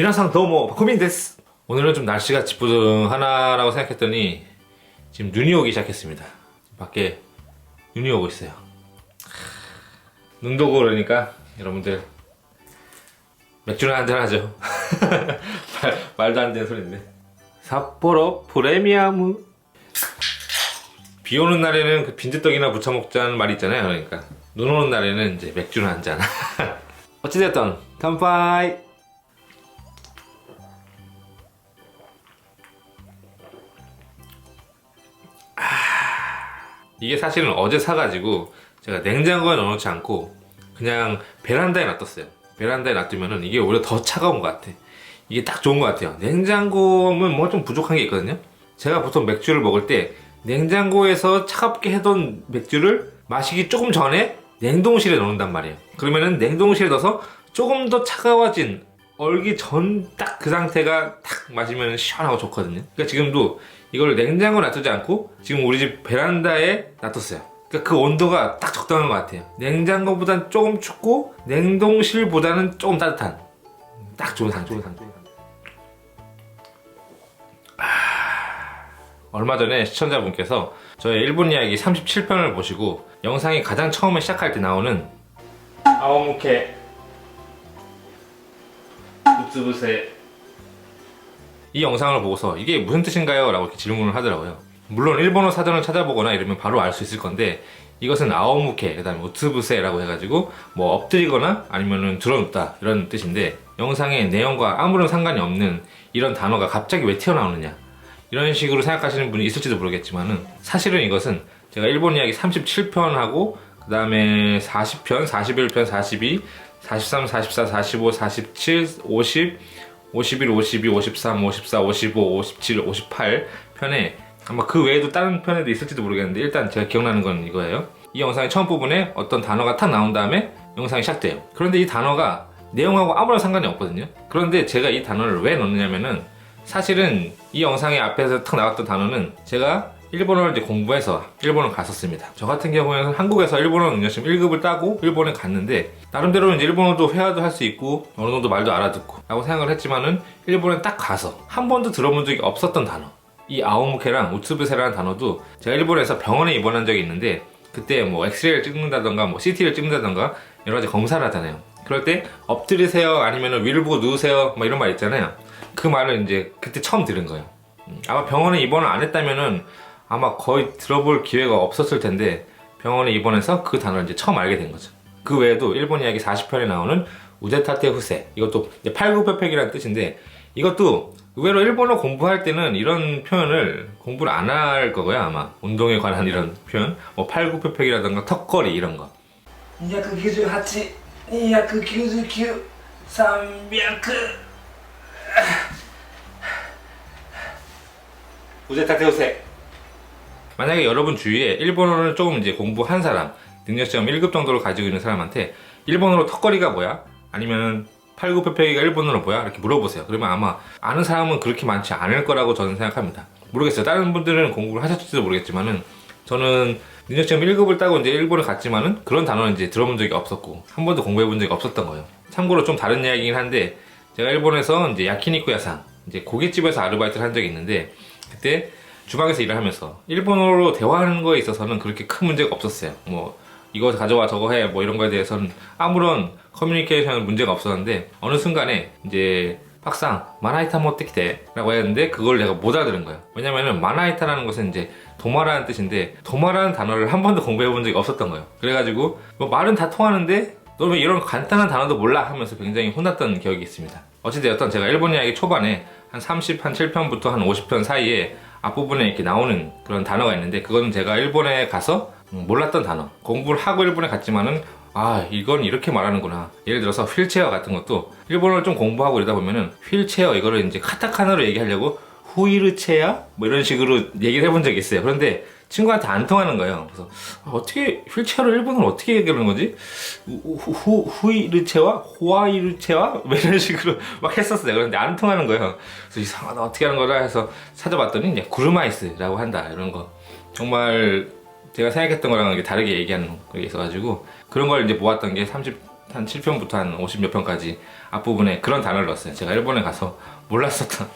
미나상 도모 바코민 데스 오늘은 좀 날씨가 지푸둥하나라고 생각했더니 지금 눈이 오기 시작했습니다. 밖에 눈이 오고 있어요. 눈도 오고 그러니까 여러분들 맥주나 한잔 하죠. 말, 말도 안 되는 소리인데 삿포로 프레미엄. 비 오는 날에는 그 빈대떡이나 부쳐 먹자는 말이 있잖아요. 그러니까 눈 오는 날에는 이제 맥주나 한잔. 어찌됐든乾杯 이 게 사실은 어제 사가지고 제가 냉장고에 넣어놓지 않고 그냥 베란다에 놔뒀어요. 베란다에 놔두면은 이게 오히려 더 차가운 것 같아. 이게 딱 좋은 것 같아요. 냉장고면 뭐좀 부족한 게 있거든요. 제가 보통 맥주를 먹을 때 냉장고에서 차갑게 해둔 맥주를 마시기 조금 전에 냉동실에 넣는단 말이에요. 그러면은 냉동실에 넣어서 조금 더 차가워진 얼기 전 딱 그 상태가 탁 마시면 시원하고 좋거든요. 그러니까 지금도 이걸 냉장고에 놔두지 않고 지금 우리 집 베란다에 놔뒀어요. 그러니까 그 온도가 딱 적당한 것 같아요. 냉장고보단 조금 춥고 냉동실보다는 조금 따뜻한 딱 좋은 상태. 좋은 상태. 아, 얼마 전에 시청자분께서 저의 일본 이야기 37편을 보시고 영상이 가장 처음에 시작할 때 나오는 아오무케 우츠부세 이 영상을 보고서 이게 무슨 뜻인가요? 라고 이렇게 질문을 하더라고요. 물론 일본어 사전을 찾아보거나 이러면 바로 알 수 있을 건데 이것은 아오무케 그 다음에 우츠부세라고 해가지고 뭐 엎드리거나 아니면은 들어눕다 이런 뜻인데 영상의 내용과 아무런 상관이 없는 이런 단어가 갑자기 왜 튀어나오느냐 이런 식으로 생각하시는 분이 있을지도 모르겠지만은 사실은 이것은 제가 일본 이야기 37편하고 그 다음에 40편, 41편, 42, 43, 44, 45, 47, 50, 51, 52, 53, 54, 55, 57, 58 편에 아마 그 외에도 다른 편에도 있을지도 모르겠는데 일단 제가 기억나는 건 이거예요. 이 영상의 처음 부분에 어떤 단어가 탁 나온 다음에 영상이 시작돼요. 그런데 이 단어가 내용하고 아무런 상관이 없거든요. 그런데 제가 이 단어를 왜 넣느냐면은 사실은 이 영상의 앞에서 탁 나왔던 단어는 제가 일본어를 이제 공부해서 일본을 갔었습니다. 저 같은 경우에는 한국에서 일본어 능력심 1급을 따고 일본에 갔는데 나름대로 이제 일본어도 회화도 할 수 있고 어느 정도 말도 알아듣고 라고 생각을 했지만은 일본에 딱 가서 한 번도 들어본 적이 없었던 단어 이 아오무케랑 우츠부세라는 단어도 제가 일본에서 병원에 입원한 적이 있는데 그때 뭐 엑스레이를 찍는다던가 뭐 CT를 찍는다던가 여러 가지 검사를 하잖아요. 그럴 때 엎드리세요 아니면 위를 보고 누우세요 뭐 이런 말 있잖아요. 그 말을 이제 그때 처음 들은 거예요. 음, 아마 병원에 입원을 안 했다면은 아마 거의 들어볼 기회가 없었을 텐데 병원에 입원해서 그 단어를 이제 처음 알게 된 거죠. 그 외에도 일본 이야기 40편에 나오는 우데타테 후세. 이것도 팔굽혀펴기라는 뜻인데 이것도 의외로 일본어 공부할 때는 이런 표현을 공부를 안 할 거고요 아마. 운동에 관한 이런 표현. 뭐 팔굽혀펴기라던가 턱걸이 이런 거. 298、299、300。 우데타테 후세 만약에 여러분 주위에 일본어를 조금 이제 공부한 사람 능력시험 1급 정도를 가지고 있는 사람한테 일본어로 턱걸이가 뭐야? 아니면 팔굽혀펴기가 일본어로 뭐야? 이렇게 물어보세요. 그러면 아마 아는 사람은 그렇게 많지 않을 거라고 저는 생각합니다. 모르겠어요. 다른 분들은 공부를 하셨을지도 모르겠지만은 저는 능력시험 1급을 따고 이제 일본을 갔지만은 그런 단어는 이제 들어본 적이 없었고 한 번도 공부해 본 적이 없었던 거예요. 참고로 좀 다른 이야기긴 한데 제가 일본에서 이제 야키니쿠 야상 이제 고깃집에서 아르바이트를 한 적이 있는데 그때 주방에서 일을 하면서 일본어로 대화하는 거에 있어서는 그렇게 큰 문제가 없었어요. 뭐 이거 가져와 저거 해 뭐 이런 거에 대해서는 아무런 커뮤니케이션 문제가 없었는데 어느 순간에 이제 박상 마나이타 모테키테 라고 했는데 그걸 내가 못 알아들은 거예요. 왜냐면은 마나이타라는 것은 이제 도마라는 뜻인데 도마라는 단어를 한 번도 공부해 본 적이 없었던 거예요. 그래가지고 뭐 말은 다 통하는데 너 왜 이런 간단한 단어도 몰라 하면서 굉장히 혼났던 기억이 있습니다. 어찌되었던 제가 일본 이야기 초반에 한 30, 한 7편부터 한 50편 사이에 앞부분에 이렇게 나오는 그런 단어가 있는데 그거는 제가 일본에 가서 몰랐던 단어. 공부를 하고 일본에 갔지만은 아 이건 이렇게 말하는구나. 예를 들어서 휠체어 같은 것도 일본어를 좀 공부하고 이러다 보면은 휠체어 이거를 이제 카타카나로 얘기하려고 후이르체야? 뭐 이런 식으로 얘기를 해본 적이 있어요. 그런데 친구한테 안 통하는 거예요. 그래서 아, 어떻게 휠체어를 일본어로 어떻게 얘기하는 거지? 후, 후, 후 이르체와 호아이르체와 뭐 이런 식으로 막 했었어요. 그런데 안 통하는 거예요. 그래서 이상하다. 어떻게 하는 거라 해서 찾아봤더니 이제 구르마이스라고 한다. 이런 거. 정말 제가 생각했던 거랑 다르게 얘기하는 게 있어가지고 그런 걸 이제 모았던 게 30 한 7편부터 한 50 몇 편까지 앞부분에 그런 단어를 넣었어요. 제가 일본에 가서 몰랐었던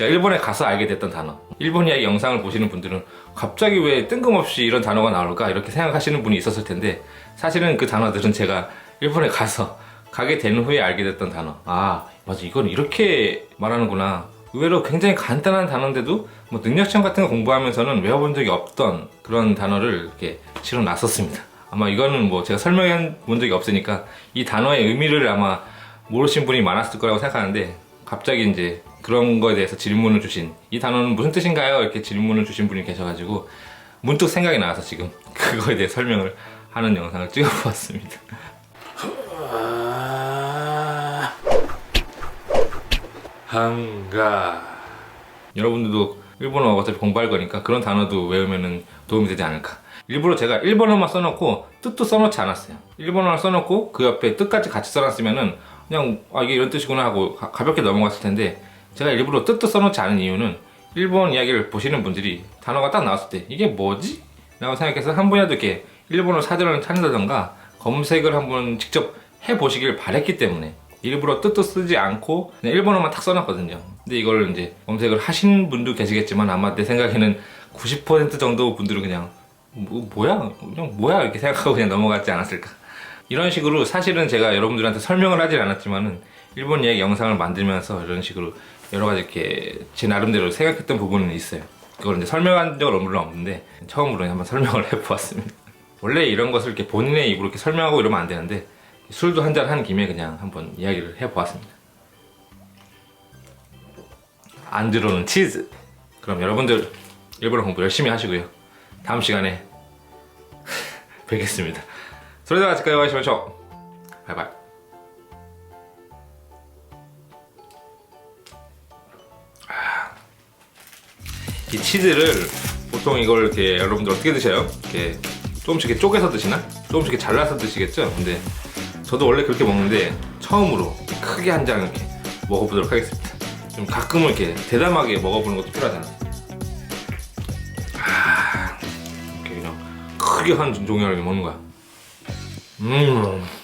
제가 일본에 가서 알게 됐던 단어. 일본 이야기 영상을 보시는 분들은 갑자기 왜 뜬금없이 이런 단어가 나올까 이렇게 생각하시는 분이 있었을 텐데 사실은 그 단어들은 제가 일본에 가서 가게 된 후에 알게 됐던 단어. 아 맞아 이건 이렇게 말하는구나. 의외로 굉장히 간단한 단어인데도 뭐 능력 시험 같은 거 공부하면서는 외워본 적이 없던 그런 단어를 이렇게 실어 놨었습니다. 아마 이거는 뭐 제가 설명해 본 적이 없으니까 이 단어의 의미를 아마 모르신 분이 많았을 거라고 생각하는데 갑자기 이제 그런 거에 대해서 질문을 주신 이 단어는 무슨 뜻인가요? 이렇게 질문을 주신 분이 계셔가지고 문득 생각이 나서 지금 그거에 대해 설명을 하는 영상을 찍어보았습니다. 한가 여러분들도 일본어 어차피 공부할 거니까 그런 단어도 외우면은 도움이 되지 않을까. 일부러 제가 일본어만 써놓고 뜻도 써놓지 않았어요. 일본어를 써놓고 그 옆에 뜻까지 같이 써놨으면은 그냥 아 이게 이런 뜻이구나 하고 가, 가볍게 넘어갔을 텐데 제가 일부러 뜻도 써놓지 않은 이유는 일본 이야기를 보시는 분들이 단어가 딱 나왔을 때 이게 뭐지? 라고 생각해서 한 분이라도 이렇게 일본어 사전을 찾는다던가 검색을 한번 직접 해보시길 바랬기 때문에 일부러 뜻도 쓰지 않고 그냥 일본어만 탁 써놨거든요. 근데 이걸 이제 검색을 하신 분도 계시겠지만 아마 내 생각에는 90% 정도 분들은 그냥 뭐, 뭐야 그냥 뭐야 이렇게 생각하고 그냥 넘어갔지 않았을까. 이런 식으로 사실은 제가 여러분들한테 설명을 하진 않았지만은 일본 이야기 영상을 만들면서 이런 식으로 여러 가지 이렇게 제 나름대로 생각했던 부분은 있어요. 그걸 이제 설명한 적은 물론 없는데 처음으로 한번 설명을 해보았습니다. 원래 이런 것을 이렇게 본인의 입으로 이렇게 설명하고 이러면 안 되는데 술도 한 잔 한 김에 그냥 한번 이야기를 해보았습니다. 안주로는 치즈. 그럼 여러분들 일본어 공부 열심히 하시고요. 다음 시간에 뵙겠습니다. それでは次回お会いしましょう。バイバイ。이 치즈를 보통 이걸 이렇게 여러분들 어떻게 드셔요? 이렇게 조금씩 이렇게 쪼개서 드시나? 조금씩 이렇게 잘라서 드시겠죠? 근데 저도 원래 그렇게 먹는데 처음으로 크게 한 장 이렇게 먹어보도록 하겠습니다. 좀 가끔은 이렇게 대담하게 먹어보는 것도 필요하잖아. 아, 이렇게 그냥 크게 한 종류를 먹는 거야. 음.